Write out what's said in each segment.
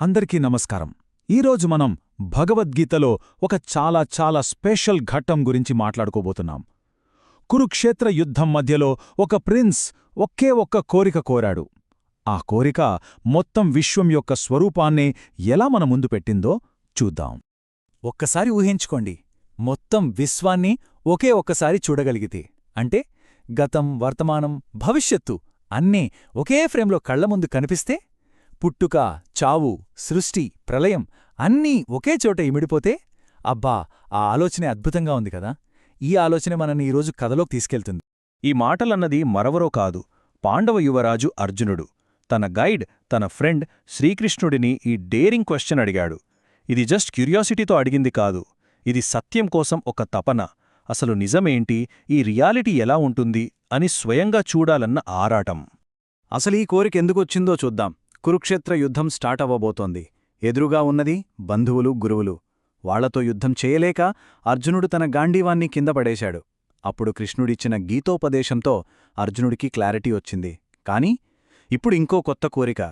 అందరికీ నమస్కారం. ఈరోజు మనం భగవద్గీతలో ఒక చాలా చాలా స్పెషల్ ఘట్టం గురించి మాట్లాడుకోబోతున్నాం. కురుక్షేత్ర యుద్ధం మధ్యలో ఒక ప్రిన్స్ ఒకే ఒక్క కోరిక కోరాడు. ఆ కోరిక మొత్తం విశ్వం యొక్క స్వరూపాన్నే ఎలా మన ముందు పెట్టిందో చూద్దాం. ఒక్కసారి ఊహించుకోండి. మొత్తం విశ్వాన్ని ఒకే ఒక్కసారి చూడగలిగితే అంటే గతం వర్తమానం భవిష్యత్తు అన్నీ ఒకే ఫ్రేమ్లో కళ్ళ ముందు కనిపిస్తే పుట్టుక చావు సృష్టి ప్రళయం అన్నీ ఒకే చోట ఇమిడిపోతే అబ్బా ఆ ఆలోచనే అద్భుతంగా ఉంది కదా. ఈ ఆలోచనే మనని ఈరోజు కథలోకి తీసుకెళ్తుంది. ఈ మాటలన్నది మరవరో కాదు పాండవ యువరాజు అర్జునుడు. తన గైడ్ తన ఫ్రెండ్ శ్రీకృష్ణుడిని ఈ డేరింగ్ క్వశ్చన్ అడిగాడు. ఇది జస్ట్ క్యూరియాసిటీతో అడిగింది కాదు ఇది సత్యం కోసం ఒక తపన. అసలు నిజమేంటి ఈ రియాలిటీ ఎలా ఉంటుంది అని స్వయంగా చూడాలన్న ఆరాటం. అసలు ఈ కోరిక ఎందుకొచ్చిందో చూద్దాం. కురుక్షేత్ర యుద్ధం స్టార్ట్ అవ్వబోతోంది. ఎదురుగా ఉన్నది బంధువులు గురువులు. వాళ్ళతో యుద్ధం చేయలేక అర్జునుడు తన గాంధీవాన్ని కింద పడేశాడు. అప్పుడు కృష్ణుడిచ్చిన గీతోపదేశంతో అర్జునుడికి క్లారిటీ వచ్చింది. కాని ఇప్పుడు ఇంకో కొత్త కోరిక.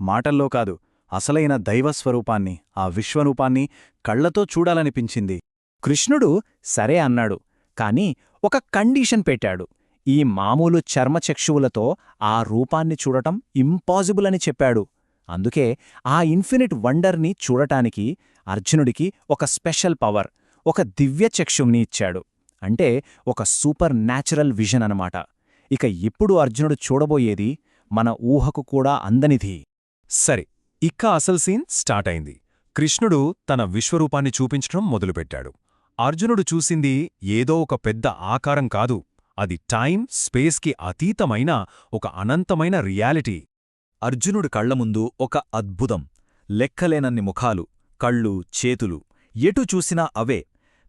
మాటల్లో కాదు అసలైన దైవస్వరూపాన్ని ఆ విశ్వరూపాన్ని కళ్ళతో చూడాలనిపించింది. కృష్ణుడు సరే అన్నాడు కాని ఒక కండీషన్ పెట్టాడు. ఈ మామూలు చర్మచక్షువులతో ఆ రూపాన్ని చూడటం ఇంపాసిబుల్ అని చెప్పాడు. అందుకే ఆ ఇన్ఫినిట్ వండర్ని చూడటానికి అర్జునుడికి ఒక స్పెషల్ పవర్ ఒక దివ్యచక్షువుని ఇచ్చాడు. అంటే ఒక సూపర్ న్యాచురల్ విజన్ అనమాట ఇక ఇప్పుడు అర్జునుడు చూడబోయేది మన ఊహకు కూడా అందనిది. సరే ఇక్క అసలు సీన్ స్టార్ట్ అయింది. కృష్ణుడు తన విశ్వరూపాన్ని చూపించడం మొదలుపెట్టాడు. అర్జునుడు చూసింది ఏదో ఒక పెద్ద ఆకారం కాదు. అది టైం స్పేస్కి అతీతమైన ఒక అనంతమైన రియాలిటీ. అర్జునుడి కళ్ళ ముందు ఒక అద్భుతం. లెక్కలేనన్ని ముఖాలు కళ్ళు చేతులు ఎటు చూసినా అవే.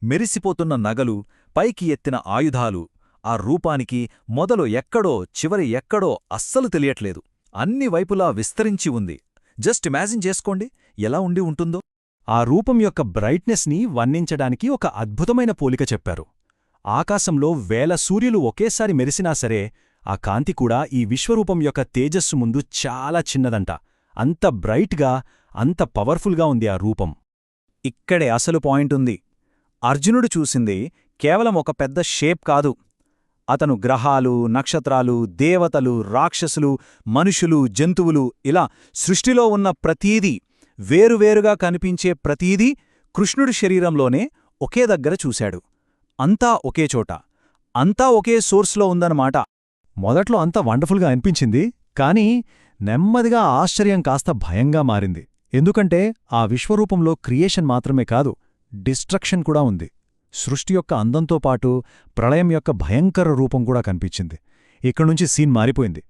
మెరిసిపోతున్న నగలు పైకి ఎత్తిన ఆయుధాలు ఆ రూపానికి మొదలు ఎక్కడో చివరి ఎక్కడో అస్సలు తెలియట్లేదు. అన్ని వైపులా విస్తరించి ఉంది. జస్ట్ ఇమాజిన్ చేసుకోండి ఎలా ఉండి ఉంటుందో. ఆ రూపం యొక్క బ్రైట్నెస్ని వర్ణించడానికి ఒక అద్భుతమైన పోలిక చెప్పారు. ఆకాశంలో వేల సూర్యులు ఒకేసారి మెరిసినా సరే ఆ కాంతి కూడా ఈ విశ్వరూపం యొక్క తేజస్సు ముందు చాలా చిన్నదంట. అంత బ్రైట్గా అంత పవర్ఫుల్గా ఉంది ఆ రూపం. ఇక్కడే అసలు పాయింట్ ఉంది. అర్జునుడు చూసింది కేవలం ఒక పెద్ద షేప్ కాదు. అతను గ్రహాలు నక్షత్రాలు దేవతలు రాక్షసులు మనుషులు జంతువులు ఇలా సృష్టిలో ఉన్న ప్రతీదీ వేరువేరుగా కనిపించే ప్రతీదీ కృష్ణుడి శరీరంలోనే ఒకే దగ్గర చూశాడు. అంతా ఒకే చోట. అంతా ఒకే సోర్స్లో ఉందన్నమాట. మొదట్లో అంతా వండర్ఫుల్గా అనిపించింది కానీ నెమ్మదిగా ఆశ్చర్యం కాస్త భయంగా మారింది. ఎందుకంటే ఆ విశ్వరూపంలో క్రియేషన్ మాత్రమే కాదు డిస్ట్రక్షన్ కూడా ఉంది. సృష్టి యొక్క అందంతో పాటు ప్రళయం యొక్క భయంకర రూపం కూడా కనిపించింది. ఇక్కడ్నుంచి సీన్ మారిపోయింది.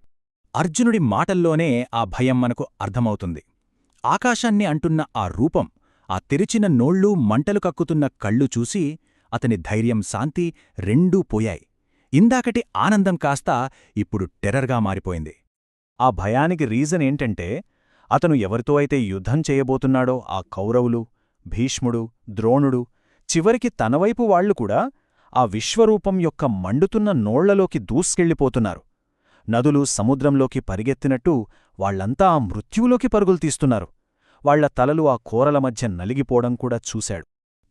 అర్జునుడి మాటల్లోనే ఆ భయం మనకు అర్థమవుతుంది. ఆకాశాన్ని అంటున్న ఆ రూపం ఆ తెరిచిన నోళ్ళూ మంటలు కక్కుతున్న కళ్ళు చూసి అతని ధైర్యం శాంతి రెండూ పోయాయి. ఇందాకటి ఆనందం కాస్త ఇప్పుడు టెర్రర్గా మారిపోయింది. ఆ భయానికి రీజన్ ఏంటంటే అతను ఎవరితో అయితే యుద్ధం చేయబోతున్నాడో ఆ కౌరవులు భీష్ముడు ద్రోణుడు చివరికి తనవైపు వాళ్ళు కూడా ఆ విశ్వరూపం యొక్క మండుతున్న నోళ్ళలోకి దూసుకెళ్ళిపోతున్నారు. నదులు సముద్రంలోకి పరిగెత్తినట్టు వాళ్ళంతా ఆ మృత్యువులోకి పరుగులు తీస్తున్నారు. వాళ్ళ తలలు ఆ కోరల మధ్య నలిగిపోవడం కూడా చూశాడు.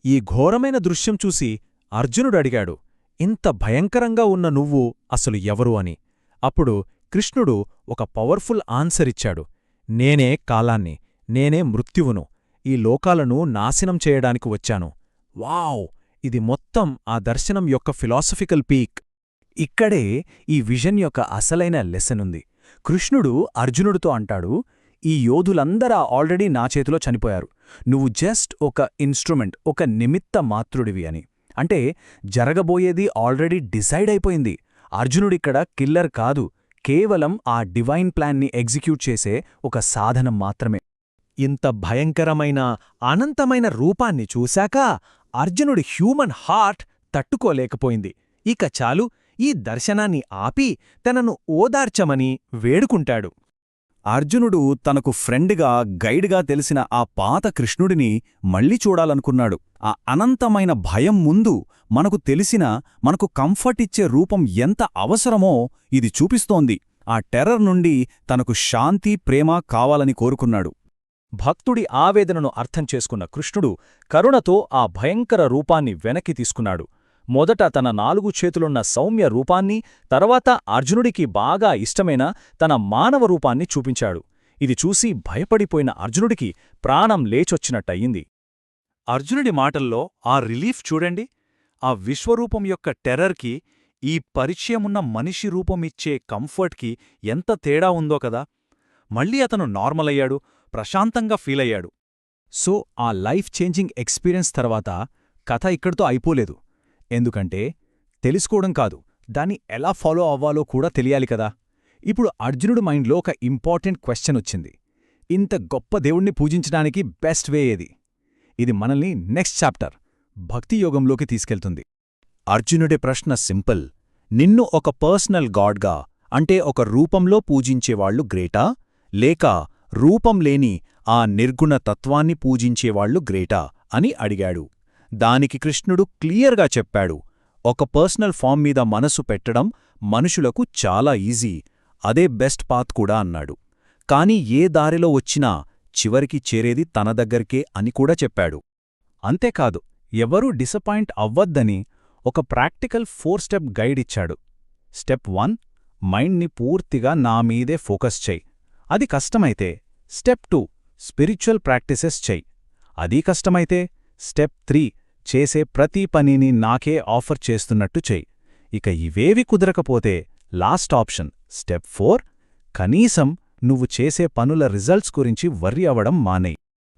ఈ ఘోరమైన దృశ్యం చూసి అర్జునుడు అడిగాడు ఇంత భయంకరంగా ఉన్న నువ్వు అసలు ఎవరు అని? అప్పుడు కృష్ణుడు ఒక పవర్ఫుల్ ఆన్సరిచ్చాడు నేనే కాలాన్ని నేనే మృత్యువును ఈ లోకాలను నాశనం చేయడానికి వచ్చాను. వావ్! ఇది మొత్తం ఆ దర్శనం యొక్క ఫిలాసఫికల్ పీక్. ఇక్కడే ఈ విజన్ యొక్క అసలైన లెసనుంది కృష్ణుడు అర్జునుడితో అంటాడు ఈ యోధులందరా ఆల్రెడీ నా చేతిలో చనిపోయారు. నువ్వు జస్ట్ ఒక ఇన్స్ట్రుమెంట్ ఒక నిమిత్త మాతృడివి అని. అంటే జరగబోయేది ఆల్రెడీ డిసైడ్ అయిపోయింది. అర్జునుడిక్కడ కిల్లర్ కాదు కేవలం ఆ డివైన్ ప్లాన్ని ఎగ్జిక్యూట్ చేసే ఒక సాధనం మాత్రమే. ఇంత భయంకరమైన అనంతమైన రూపాన్ని చూశాక అర్జునుడి హ్యూమన్ హార్ట్ తట్టుకోలేకపోయింది. ఇక చాలు ఈ దర్శనాన్ని ఆపి తనను ఓదార్చమని వేడుకుంటాడు. అర్జునుడు తనకు ఫ్రెండ్గా గైడ్గా తెలిసిన ఆ పాత కృష్ణుడిని మళ్ళీ చూడాలనుకున్నాడు. ఆ అనంతమైన భయం ముందు మనకు తెలిసిన మనకు కంఫర్ట్ ఇచ్చే రూపం ఎంత అవసరమో ఇది చూపిస్తోంది. ఆ టెర్రర్ నుండి తనకు శాంతి ప్రేమ కావాలని కోరుకున్నాడు. భక్తుడి ఆవేదనను అర్థం చేసుకున్న కృష్ణుడు కరుణతో ఆ భయంకర రూపాన్ని వెనక్కి తీసుకున్నాడు. మొదట తన నాలుగు చేతులున్న సౌమ్య రూపాన్ని తర్వాత అర్జునుడికి బాగా ఇష్టమైన తన మానవ రూపాన్ని చూపించాడు. ఇది చూసి భయపడిపోయిన అర్జునుడికి ప్రాణం లేచొచ్చినట్టయింది. అర్జునుడి మాటల్లో ఆ రిలీఫ్ చూడండి. ఆ విశ్వరూపం యొక్క టెర్రర్కి ఈ పరిచయమున్న మనిషి రూపం ఇచ్చే కంఫర్ట్కి ఎంత తేడా ఉందో కదా. మళ్ళీ అతను నార్మల్ అయ్యాడు ప్రశాంతంగా ఫీలయ్యాడు. సో ఆ లైఫ్ చేంజింగ్ ఎక్స్పీరియన్స్ తర్వాత కథ ఇక్కడితో అయిపోలేదు. ఎందుకంటే తెలుసుకోవడం కాదు దాన్ని ఎలా ఫాలో అవ్వాలో కూడా తెలియాలి కదా. ఇప్పుడు అర్జునుడు మైండ్లో ఒక ఇంపార్టెంట్ క్వశ్చన్ వచ్చింది. ఇంత గొప్ప దేవుణ్ణి పూజించడానికి బెస్ట్ వే ఏది? ఇది మనల్ని నెక్స్ట్ చాప్టర్ భక్తి యోగంలోకి తీసుకెళ్తుంది. అర్జునుడి ప్రశ్న సింపుల్. నిన్ను ఒక పర్సనల్ గాడ్గా అంటే ఒక రూపంలో పూజించేవాళ్ళు గ్రేటా? లేక రూపం లేని ఆ నిర్గుణ తత్వాన్ని పూజించేవాళ్ళు గ్రేటా? అని అడిగాడు. దానికి కృష్ణుడు క్లియర్గా చెప్పాడు. ఒక పర్సనల్ ఫామ్ మీద మనసు పెట్టడం మనుషులకు చాలా ఈజీ. అదే బెస్ట్ పాత్ కూడా అన్నాడు. కాని ఏ దారిలో వచ్చినా చివరికి చేరేది తన దగ్గరికే అని కూడా చెప్పాడు. అంతేకాదు ఎవరూ డిసపాయింట్ అవ్వద్దని ఒక ప్రాక్టికల్ ఫోర్ స్టెప్ గైడ్ ఇచ్చాడు. స్టెప్ వన్ మైండ్ని పూర్తిగా నా మీదే ఫోకస్ చెయ్యి అది కష్టమైతే స్టెప్ టూ స్పిరిచువల్ ప్రాక్టీసెస్ చెయ్యి అదీ కష్టమైతే స్టెప్ త్రీ చేసే ప్రతి పనిని నాకే ఆఫర్ చేస్తున్నట్టు చెయ్యి. ఇక ఇవేవి కుదరకపోతే లాస్ట్ ఆప్షన్ స్టెప్ ఫోర్ కనీసం నువ్వు చేసే పనుల రిజల్ట్స్ గురించి వర్రి అవ్వడం మానే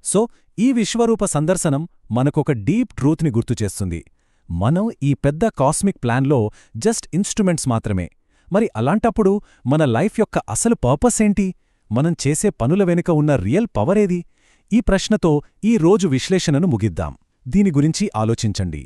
సో ఈ విశ్వరూప సందర్శనం మనకొక డీప్ ట్రూత్ని గుర్తుచేస్తుంది మనం ఈ పెద్ద కాస్మిక్ ప్లాన్లో జస్ట్ ఇన్స్ట్రుమెంట్స్ మాత్రమే. మరి అలాంటప్పుడు మన లైఫ్ యొక్క అసలు పర్పస్ ఏంటి? మనం చేసే పనుల వెనుక ఉన్న రియల్ పవరేది ఈ ప్రశ్నతో ఈ రోజు విశ్లేషణను ముగిద్దాం. దీని గురించి ఆలోచించండి.